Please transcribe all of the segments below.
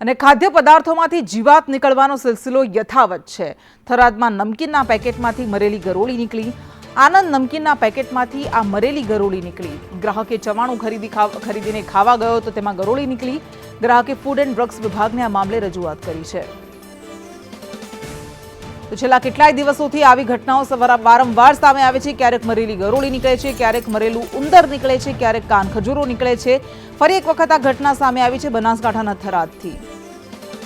અને ખાદ્ય પદાર્થોમાંથી જીવાત નીકળવાનો સિલસિલો યથાવત છે. થરાદમાં નમકીનના પેકેટમાંથી મરેલી ગરોળી નીકળી. આનંદ નમકીનના પેકેટમાંથી આ મરેલી ગરોળી નીકળી. ગ્રાહકે ચવાણું ખરીદી ખરીદીને ખાવા ગયો તો તેમાં ગરોળી નીકળી. ગ્રાહકે ફૂડ એન્ડ ડ્રગ્સ વિભાગને આ મામલે રજૂઆત કરી છે. તો છેલ્લા કેટલાય દિવસોથી આવી ઘટનાઓ વારંવાર સામે આવે છે. ક્યારેક મરેલી ગરોળી નીકળે છે, ક્યારેક મરેલું ઉંદર નીકળે છે, ક્યારેક કાન ખજૂરો નીકળે છે. ફરી એક વખત આ ઘટના સામે આવી છે બનાસકાંઠાના થરાદથી.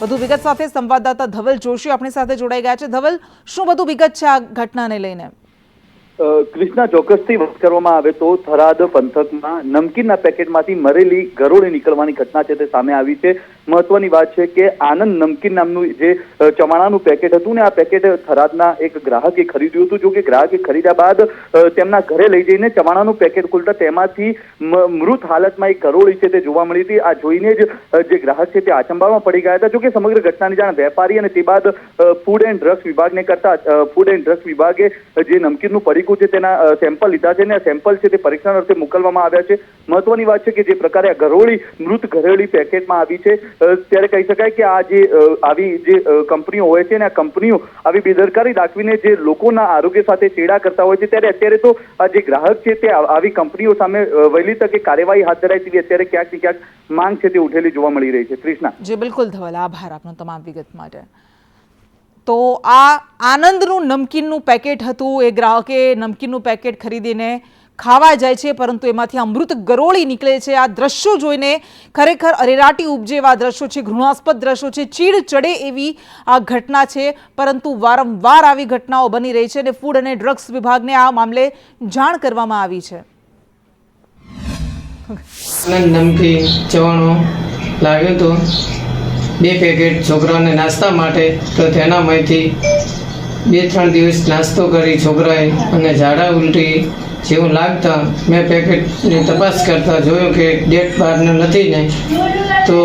વધુ વિગત સાથે સંવાદદાતા ધવલ જોશી આપણી સાથે જોડાઈ ગયા છે. ધવલ, શું બધું વિગત છે આ ઘટનાને લઈને? અ, ચોક્કસથી વાત કરવામાં આવે તો થરાદ પંથકમાં નમકીનના પેકેટમાંથી મરેલી ગરોળી નીકળવાની ઘટના છે તે સામે આવી છે. મહત્વની વાત છે કે આનંદ નમકીન નામનું જે ચમાણાનું પેકેટ હતું ને આ પેકેટ થરાદના એક ગ્રાહકે ખરીદ્યું હતું. જો કે ગ્રાહકે ખરીદ્યા બાદ તેમના ઘરે લઈ જઈને ચમાણાનું પેકેટ ખોલતા તેમાંથી મૃત હાલતમાં એક ગરોળી છે તે જોવા મળી હતી. આ જોઈને જ જે ગ્રાહક છે તે આચંબામાં પડી ગયા હતા. જો કે સમગ્ર ઘટનાની જાણ વેપારી અને તે બાદ ફૂડ એન્ડ ડ્રગ્સ વિભાગને કરતા ફૂડ એન્ડ ડ્રગ્સ વિભાગે જે નમકીનનું પડીકું છે તેના સેમ્પલ લીધા છે અને સેમ્પલ છે તે પરીક્ષણ અર્થે મોકલવામાં આવ્યા છે. મહત્વની વાત છે કે જે પ્રકારે આ ઘરોળી મૃત ઘરેળી પેકેટમાં આવી છે ત્યારે કહી શકાય કે આ જે આવી જે કંપનીઓ હોય છે અને આ કંપનીઓ આવી બેદરકારી દાખવીને જે લોકોના આરોગ્ય સાથે ચેડા કરતા હોય છે, ત્યારે અત્યારે તો આ જે ગ્રાહક છે તે આવી કંપનીઓ સામે વહેલી તકે કાર્યવાહી હાથ ધરાય તેવી અત્યારે ક્યાંક ને ક્યાંક માંગ છે તે ઉઠેલી જોવા મળી રહી છે. કૃષ્ણા. જે, બિલકુલ ધવલ. આભાર આપનો તમામ વિગત માટે. તો આ આનંદનું નમકીનનું પેકેટ હતું. એ ગ્રાહકે નમકીનનું પેકેટ ખરીદીને ખાવા જાય છે, પરંતુ એમાંથી અમૃત ગરોળી નીકળે છે. આ દ્રશ્યો જોઈને ખરેખર અરેરાટી ઉપજે એવા દ્રશ્યો છે, ઘૃણાસ્પદ દ્રશ્યો છે. ચીડ ચડે એવી આ ઘટના છે, પરંતુ વારંવાર આવી ઘટનાઓ બની રહી છે અને ફૂડ અને ડ્રગ્સ વિભાગને આ મામલે જાણ કરવામાં આવી છે. નમકીન ચવાણો લાવ્યો હતો. બે પેકેટ છોકરાઓને નાસ્તા માટે તો તેનામાંથી બે ત્રણ દિવસ નાસ્તો કરી છોકરાએ અને ઝાડા ઉલટી જેવું લાગતા મેં પેકેટની તપાસ કરતા જોયું કે ડેટ બહારનો નથી ને. તો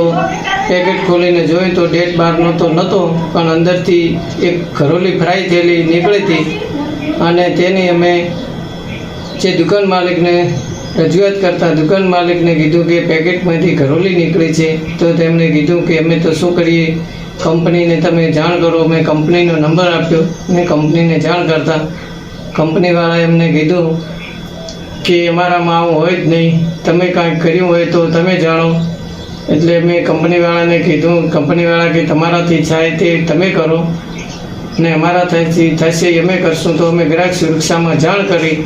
પેકેટ ખોલીને જોયું તો ડેટ બહારનો તો નહોતો, પણ અંદરથી એક ઘરોલી ફ્રાય થયેલી નીકળી હતી. અને તેની અમે જે દુકાન માલિકને રજૂઆત કરતા દુકાન માલિકને કીધું કે પેકેટમાંથી ઘરોલી નીકળી છે, તો તેમણે કીધું કે અમે તો શું કરીએ? કંપનીને તમે જાણ કરો, મેં કંપનીનો નંબર આપ્યો, મેં કંપનીને જાણ કરતા. કંપનીવાળાએ એમને કીધું કે અમારામાં આવું હોય જ નહીં, તમે કાંઈક કર્યું હોય તો તમે જાણો. એટલે મેં કંપનીવાળાને કીધું, કંપનીવાળા કે તમારાથી થાય તે તમે કરો. ને અમારા થશે અમે કરશું તો અમે ગ્રાહક સુરક્ષામાં જાણ કરી.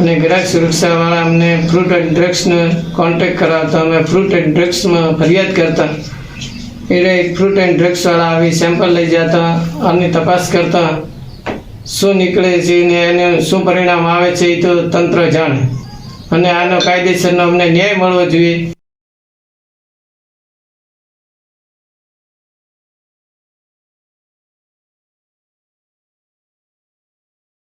અને ગ્રાહક સુરક્ષાવાળા અમને ફ્રૂટ એન્ડ ડ્રગ્સને કોન્ટેક્ટ કરાવતા અમે ફ્રૂટ એન્ડ ડ્રગ્સમાં ફરિયાદ કરતા. એટલે ફ્રૂટ એન્ડ ડ્રગ્સવાળા આવી સેમ્પલ લઈ જતા, આની તપાસ કરતા. શું નીકળે છે ને એને શું પરિણામ આવે છે એ તો તંત્ર જાણે. અને આનો કાયદેસરનો અમને ન્યાય મળવો જોઈએ.